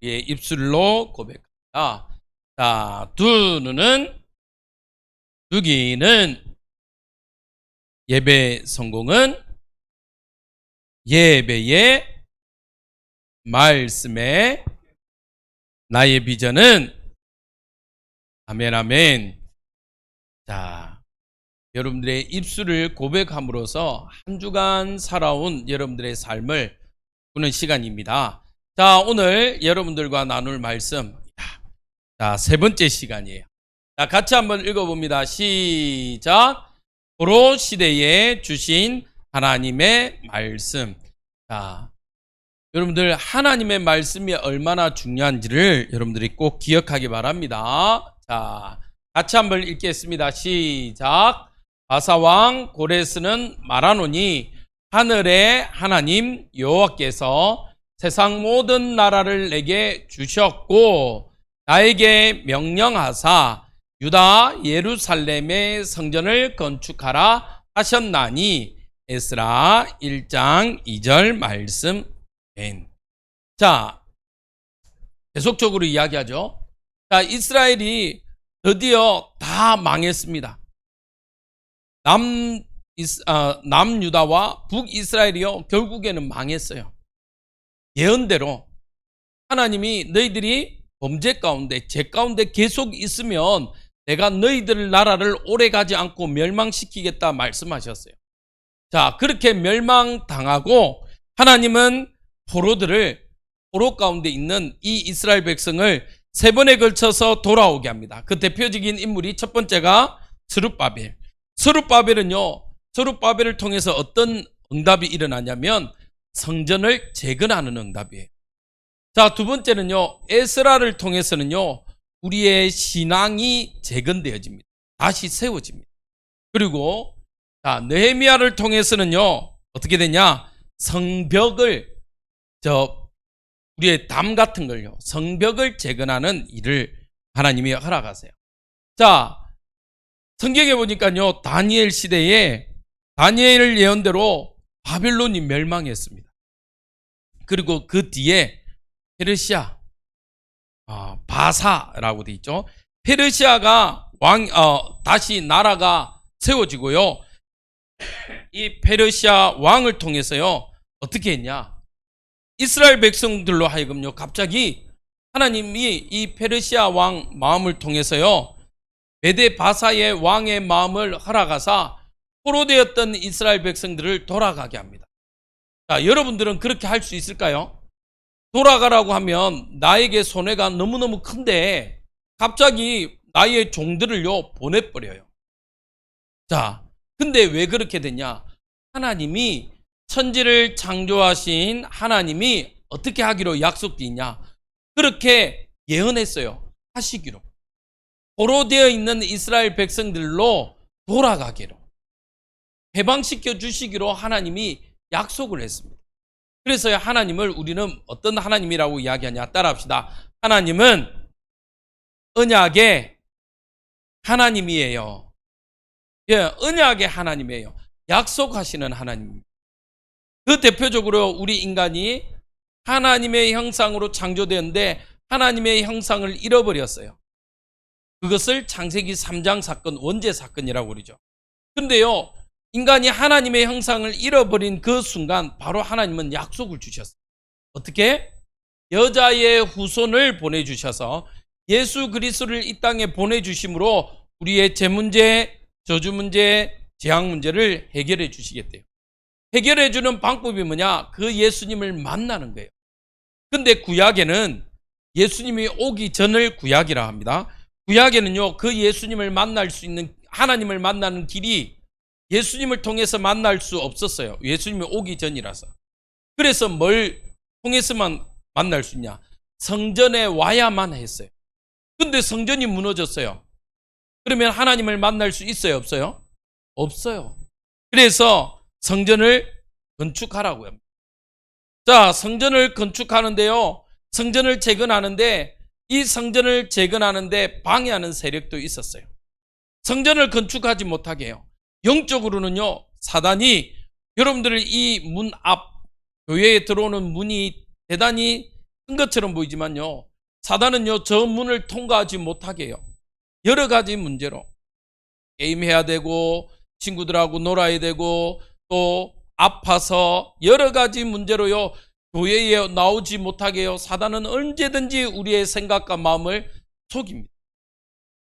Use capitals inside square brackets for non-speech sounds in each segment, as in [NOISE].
우리의 입술로 고백합니다. 자, 두 눈은 두기는 예배 성공은 예배의 말씀에 나의 비전은 아멘 아멘. 자, 여러분들의 입술을 고백함으로써 한 주간 살아온 여러분들의 삶을 보는 시간입니다. 자, 오늘 여러분들과 나눌 말씀. 자, 세 번째 시간이에요. 자, 같이 한번 읽어봅니다. 시작. 도로 시대에 주신 하나님의 말씀. 자, 여러분들 하나님의 말씀이 얼마나 중요한지를 여러분들이 꼭 기억하기 바랍니다. 자, 같이 한번 읽겠습니다. 시작. 바사왕 고레스는 말하노니 하늘의 하나님 여호와께서 세상 모든 나라를 내게 주셨고 나에게 명령하사 유다 예루살렘의 성전을 건축하라 하셨나니 에스라 1장 2절 말씀 멘. 자, 계속적으로 이야기하죠. 자, 이스라엘이 드디어 다 망했습니다. 남, 이스, 아, 남유다와 북이스라엘이요, 결국에는 망했어요. 예언대로 하나님이 너희들이 범죄 가운데, 죄 가운데 계속 있으면 내가 너희들 나라를 오래 가지 않고 멸망시키겠다 말씀하셨어요. 자, 그렇게 멸망당하고 하나님은 포로들을 포로 가운데 있는 이 이스라엘 백성을 세 번에 걸쳐서 돌아오게 합니다. 그 대표적인 인물이 첫 번째가 스룹바벨. 스룹바벨은요, 스룹바벨을 통해서 어떤 응답이 일어나냐면 성전을 재건하는 응답이에요. 자, 두 번째는요, 에스라를 통해서는요, 우리의 신앙이 재건되어집니다. 다시 세워집니다. 그리고, 자, 느헤미야를 통해서는요, 어떻게 되냐? 성벽을, 저, 우리의 담 같은 걸요, 성벽을 재건하는 일을 하나님이 허락하세요. 자, 성경에 보니까요, 다니엘 시대에 다니엘 예언대로 바벨론이 멸망했습니다. 그리고 그 뒤에 페르시아, 어, 바사라고 돼 있죠. 페르시아가 왕, 어, 다시 나라가 세워지고요. 이 페르시아 왕을 통해서요, 어떻게 했냐? 이스라엘 백성들로 하여금요, 갑자기 하나님이 이 페르시아 왕 마음을 통해서요, 메데 바사의 왕의 마음을 허락하사 포로되었던 이스라엘 백성들을 돌아가게 합니다. 자, 여러분들은 그렇게 할 수 있을까요? 돌아가라고 하면 나에게 손해가 너무너무 큰데 갑자기 나의 종들을요 보내버려요. 자, 근데 왜 그렇게 됐냐? 하나님이 천지를 창조하신 하나님이 어떻게 하기로 약속돼 있냐? 그렇게 예언했어요. 하시기로. 포로되어 있는 이스라엘 백성들로 돌아가기로. 해방시켜 주시기로 하나님이 약속을 했습니다. 그래서 하나님을 우리는 어떤 하나님이라고 이야기하냐? 따라합시다. 하나님은 언약의 하나님이에요. 예, 언약의 하나님이에요. 약속하시는 하나님. 그 대표적으로 우리 인간이 하나님의 형상으로 창조되었는데 하나님의 형상을 잃어버렸어요. 그것을 창세기 3장 사건, 원죄 사건이라고 그러죠. 근데요, 인간이 하나님의 형상을 잃어버린 그 순간 바로 하나님은 약속을 주셨어요. 어떻게? 여자의 후손을 보내주셔서 예수 그리스도를 이 땅에 보내주심으로 우리의 재 문제, 저주 문제, 재앙 문제를 해결해 주시겠대요. 해결해 주는 방법이 뭐냐? 그 예수님을 만나는 거예요. 근데 구약에는 예수님이 오기 전을 구약이라 합니다. 구약에는요, 그 예수님을 만날 수 있는, 하나님을 만나는 길이 예수님을 통해서 만날 수 없었어요. 예수님이 오기 전이라서. 그래서 뭘 통해서만 만날 수 있냐? 성전에 와야만 했어요. 근데 성전이 무너졌어요. 그러면 하나님을 만날 수 있어요? 없어요? 없어요. 그래서 성전을 건축하라고요. 자, 성전을 건축하는데요. 성전을 재건하는데 이 성전을 재건하는데 방해하는 세력도 있었어요. 성전을 건축하지 못하게 해요. 영적으로는요, 사단이 여러분들을 이 문 앞, 교회에 들어오는 문이 대단히 큰 것처럼 보이지만요. 사단은요, 저 문을 통과하지 못하게 해요. 여러 가지 문제로. 게임해야 되고, 친구들하고 놀아야 되고, 또 아파서 여러 가지 문제로요, 교회에 나오지 못하게 해요. 사단은 언제든지 우리의 생각과 마음을 속입니다.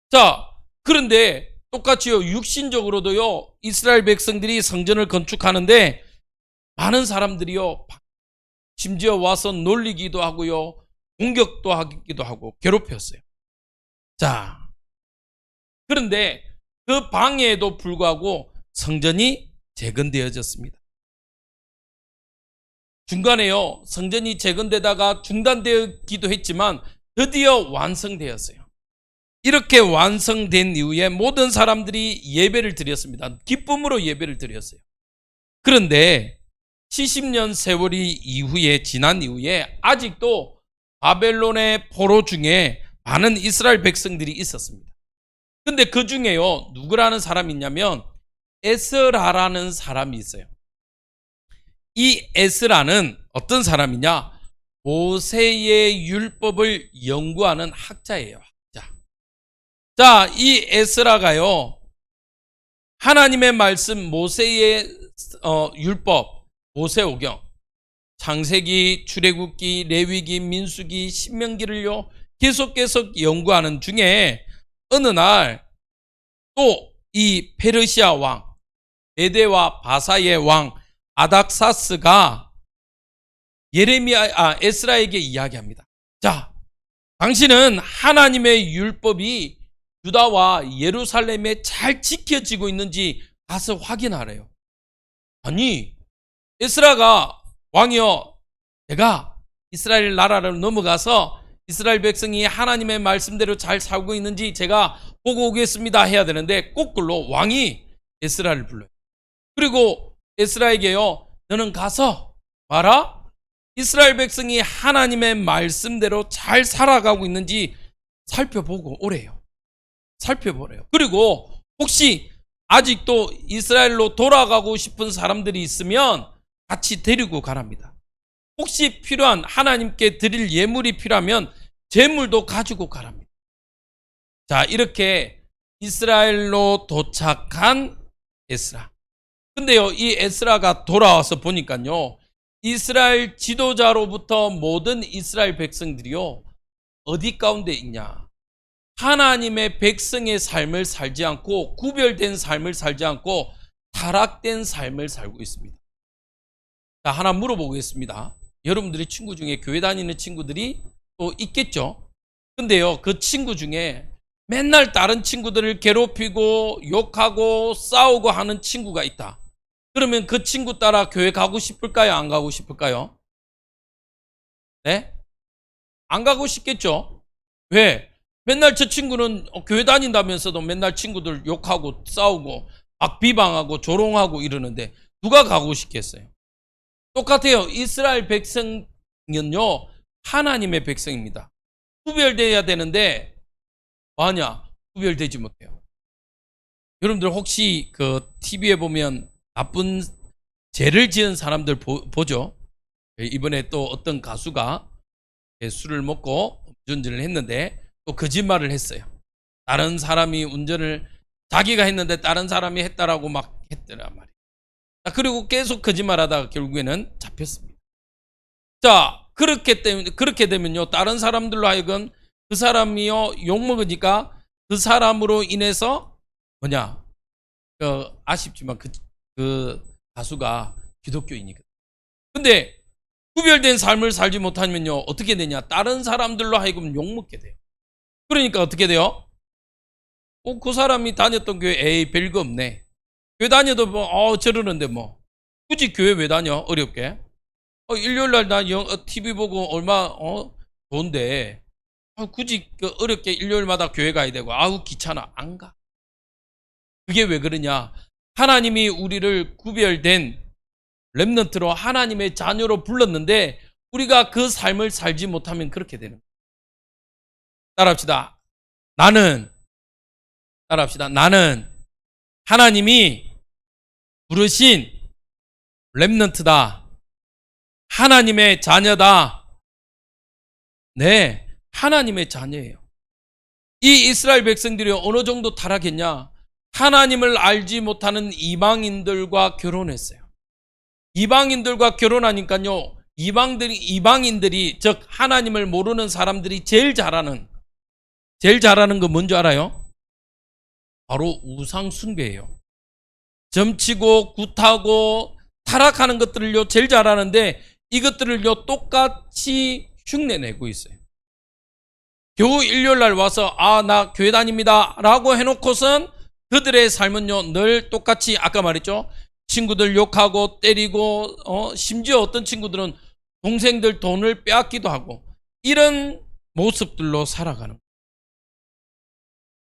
자, 그런데 똑같이요, 육신적으로도요, 이스라엘 백성들이 성전을 건축하는데 많은 사람들이요, 심지어 와서 놀리기도 하고요, 공격도 하기도 하고 괴롭혔어요. 자, 그런데 그 방해에도 불구하고 성전이 재건되어졌습니다. 중간에요, 성전이 재건되다가 중단되기도 했지만 드디어 완성되었어요. 이렇게 완성된 이후에 모든 사람들이 예배를 드렸습니다. 기쁨으로 예배를 드렸어요. 그런데 70년 세월이 이후에 지난 이후에 아직도 바벨론의 포로 중에 많은 이스라엘 백성들이 있었습니다. 근데 그 중에요, 누구라는 사람이 있냐면 에스라라는 사람이 있어요. 이 에스라는 어떤 사람이냐? 모세의 율법을 연구하는 학자예요. 자, 이 에스라가요. 하나님의 말씀 모세의 어, 율법, 모세오경, 창세기, 출애굽기, 레위기, 민수기, 신명기를요 계속 계속 연구하는 중에 어느 날 또 이 페르시아 왕, 메데와 바사의 왕 아닥사스가 예레미야 아 에스라에게 이야기합니다. 자, 당신은 하나님의 율법이 유다와 예루살렘에 잘 지켜지고 있는지 가서 확인하래요. 아니, 에스라가 왕이여, 내가 이스라엘 나라를 넘어가서 이스라엘 백성이 하나님의 말씀대로 잘 살고 있는지 제가 보고 오겠습니다 해야 되는데 거꾸로 왕이 에스라를 불러요. 그리고 에스라에게요, 너는 가서 봐라. 이스라엘 백성이 하나님의 말씀대로 잘 살아가고 있는지 살펴보고 오래요. 살펴보래요. 그리고 혹시 아직도 이스라엘로 돌아가고 싶은 사람들이 있으면 같이 데리고 가랍니다. 혹시 필요한 하나님께 드릴 예물이 필요하면 재물도 가지고 가랍니다. 자, 이렇게 이스라엘로 도착한 에스라. 근데요, 이 에스라가 돌아와서 보니까요, 이스라엘 지도자로부터 모든 이스라엘 백성들이요, 어디 가운데 있냐? 하나님의 백성의 삶을 살지 않고, 구별된 삶을 살지 않고, 타락된 삶을 살고 있습니다. 자, 하나 물어보겠습니다. 여러분들의 친구 중에 교회 다니는 친구들이 또 있겠죠? 근데요, 그 친구 중에 맨날 다른 친구들을 괴롭히고, 욕하고, 싸우고 하는 친구가 있다. 그러면 그 친구 따라 교회 가고 싶을까요? 안 가고 싶을까요? 네? 안 가고 싶겠죠? 왜? 맨날 저 친구는 교회 다닌다면서도 맨날 친구들 욕하고 싸우고 막 비방하고 조롱하고 이러는데 누가 가고 싶겠어요? 똑같아요. 이스라엘 백성은요, 하나님의 백성입니다. 구별돼야 되는데, 뭐하냐? 구별되지 못해요. 여러분들 혹시 그 TV에 보면 나쁜 죄를 지은 사람들 보, 보죠? 이번에 또 어떤 가수가 술을 먹고 운전을 했는데 또 거짓말을 했어요. 다른 사람이 운전을 자기가 했는데 다른 사람이 했다라고 막 했더란 말이에요. 그리고 계속 거짓말하다가 결국에는 잡혔습니다. 자, 그렇게 때문에 그렇게 되면요, 다른 사람들로 하여금 그 사람이요 욕 먹으니까 그 사람으로 인해서 뭐냐, 그 아쉽지만 그, 그 가수가 기독교인이거든. 근데 구별된 삶을 살지 못하면요 어떻게 되냐? 다른 사람들로 하여금 욕 먹게 돼요. 그러니까 어떻게 돼요? 어, 그 사람이 다녔던 교회 에이 별거 없네. 교회 다녀도 뭐, 어, 저러는데 뭐. 굳이 교회 왜 다녀? 어렵게. 어, 일요일 날나 어, TV 보고 얼마, 어, 좋은데. 어, 굳이 그 어렵게 일요일마다 교회 가야 되고, 아우, 귀찮아. 안 가. 그게 왜 그러냐? 하나님이 우리를 구별된 랩넌트로 하나님의 자녀로 불렀는데, 우리가 그 삶을 살지 못하면 그렇게 되는. 따라합시다. 나는, 따라합시다. 나는 하나님이 부르신 렘넌트다. 하나님의 자녀다. 네, 하나님의 자녀예요. 이 이스라엘 백성들이 어느 정도 타락했냐? 하나님을 알지 못하는 이방인들과 결혼했어요. 이방인들과 결혼하니까요, 이방들이, 이방인들이, 즉, 하나님을 모르는 사람들이 제일 잘하는, 제일 잘하는 거 뭔지 알아요? 바로 우상 숭배예요. 점치고, 굿하고, 타락하는 것들을요, 제일 잘하는데, 이것들을요, 똑같이 흉내내고 있어요. 겨우 일요일 날 와서, 아, 나 교회 다닙니다. 라고 해놓고선 그들의 삶은요, 늘 똑같이, 아까 말했죠? 친구들 욕하고 때리고 어, 심지어 어떤 친구들은 동생들 돈을 빼앗기도 하고 이런 모습들로 살아가는.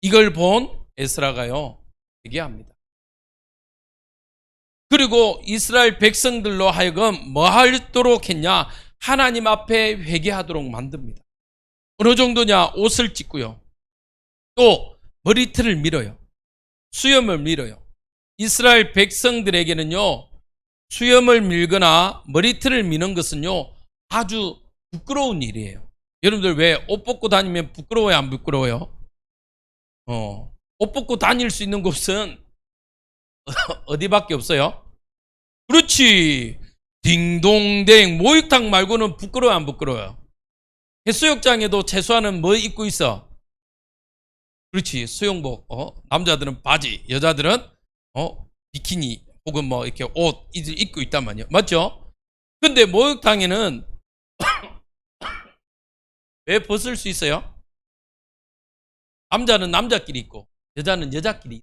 이걸 본 에스라가요 얘기합니다. 그리고 이스라엘 백성들로 하여금 뭐 하도록 했냐 하나님 앞에 회개하도록 만듭니다. 어느 정도냐 옷을 찢고요. 또 머리털을 밀어요. 수염을 밀어요. 이스라엘 백성들에게는요, 수염을 밀거나 머리털을 미는 것은요, 아주 부끄러운 일이에요. 여러분들 왜 옷 벗고 다니면 부끄러워요? 안 부끄러워요? 어, 옷 벗고 다닐 수 있는 곳은 [LAUGHS] 어디밖에 없어요? 그렇지. 딩동댕 목욕탕 말고는 부끄러워 안 부끄러워요? 해수욕장에도 최소한은 뭐 입고 있어? 그렇지. 수영복. 어? 남자들은 바지, 여자들은 어? 비키니 혹은 뭐 이렇게 옷 입고 있단 말이에요. 맞죠? 근데 목욕탕에는 [COUGHS] 왜 벗을 수 있어요? 남자는 남자끼리 있고 여자는 여자끼리.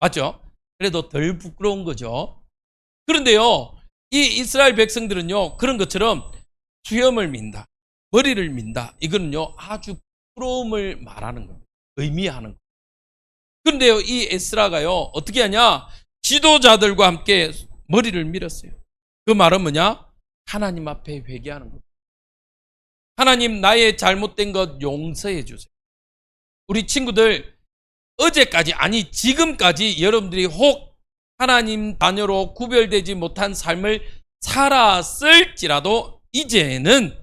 맞죠? 그래도 덜 부끄러운 거죠. 그런데요, 이 이스라엘 백성들은요, 그런 것처럼 수염을 민다, 머리를 민다, 이거는요, 아주 부러움을 말하는 겁니다. 의미하는 겁니다. 그런데요, 이 에스라가요, 어떻게 하냐? 지도자들과 함께 머리를 밀었어요. 그 말은 뭐냐? 하나님 앞에 회개하는 겁니다. 하나님, 나의 잘못된 것 용서해 주세요. 우리 친구들, 어제까지, 아니, 지금까지 여러분들이 혹 하나님 자녀로 구별되지 못한 삶을 살았을지라도, 이제는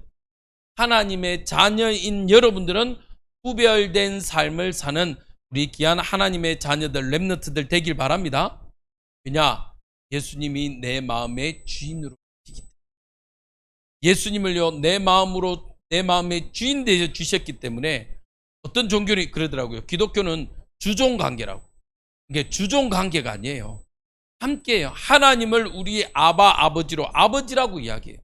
하나님의 자녀인 여러분들은 구별된 삶을 사는 우리 귀한 하나님의 자녀들 렘너트들 되길 바랍니다. 왜냐? 예수님이 내 마음의 주인으로 계시기 때문에. 예수님을요 내 마음으로 내 마음의 주인 되어 주셨기 때문에 어떤 종교는 그러더라고요. 기독교는 주종 관계라고. 이게 주종 관계가 아니에요. 함께해요. 하나님을 우리 아바 아버지로 아버지라고 이야기해요.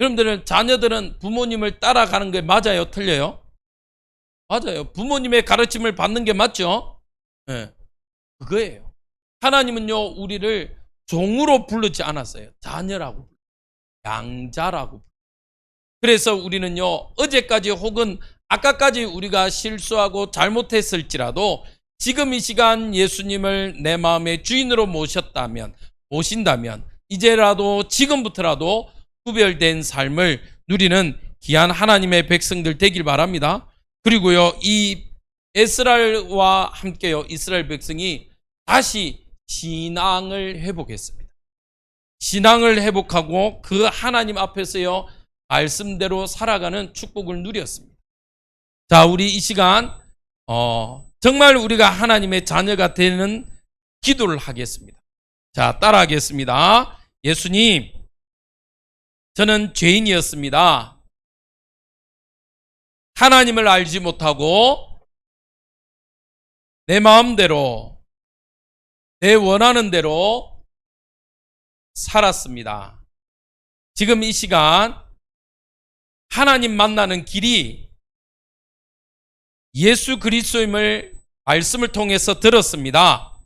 여러분들은 자녀들은 부모님을 따라가는 게 맞아요, 틀려요? 맞아요. 부모님의 가르침을 받는 게 맞죠? 네. 그거예요. 하나님은요, 우리를 종으로 부르지 않았어요. 자녀라고. 양자라고. 그래서 우리는요, 어제까지 혹은 아까까지 우리가 실수하고 잘못했을지라도 지금 이 시간 예수님을 내 마음의 주인으로 모셨다면, 모신다면, 이제라도 지금부터라도 구별된 삶을 누리는 귀한 하나님의 백성들 되길 바랍니다. 그리고요, 이 에스라엘과 함께요, 이스라엘 백성이 다시 신앙을 회복했습니다. 신앙을 회복하고 그 하나님 앞에서요, 말씀대로 살아가는 축복을 누렸습니다. 자, 우리 이 시간, 어, 정말 우리가 하나님의 자녀가 되는 기도를 하겠습니다. 자, 따라 하겠습니다. 예수님, 저는 죄인이었습니다. 하나님을 알지 못하고 내 마음대로 내 원하는 대로 살았습니다. 지금 이 시간 하나님 만나는 길이 예수 그리스도임을 말씀을 통해서 들었습니다.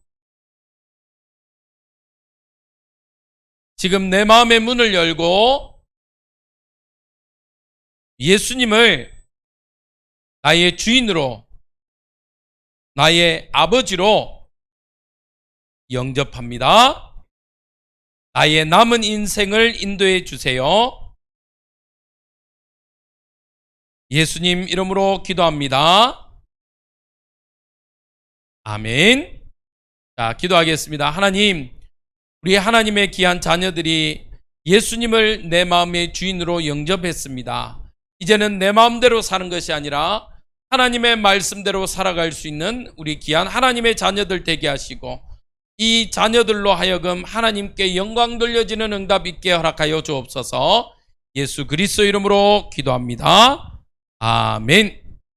지금 내 마음의 문을 열고 예수님을 나의 주인으로, 나의 아버지로 영접합니다. 나의 남은 인생을 인도해 주세요. 예수님 이름으로 기도합니다. 아멘. 자, 기도하겠습니다. 하나님, 우리 하나님의 귀한 자녀들이 예수님을 내 마음의 주인으로 영접했습니다. 이제는 내 마음대로 사는 것이 아니라 하나님의 말씀대로 살아갈 수 있는 우리 귀한 하나님의 자녀들 되게 하시고 이 자녀들로 하여금 하나님께 영광 돌려지는 응답 있게 허락하여 주옵소서 예수 그리스도 이름으로 기도합니다. 아멘.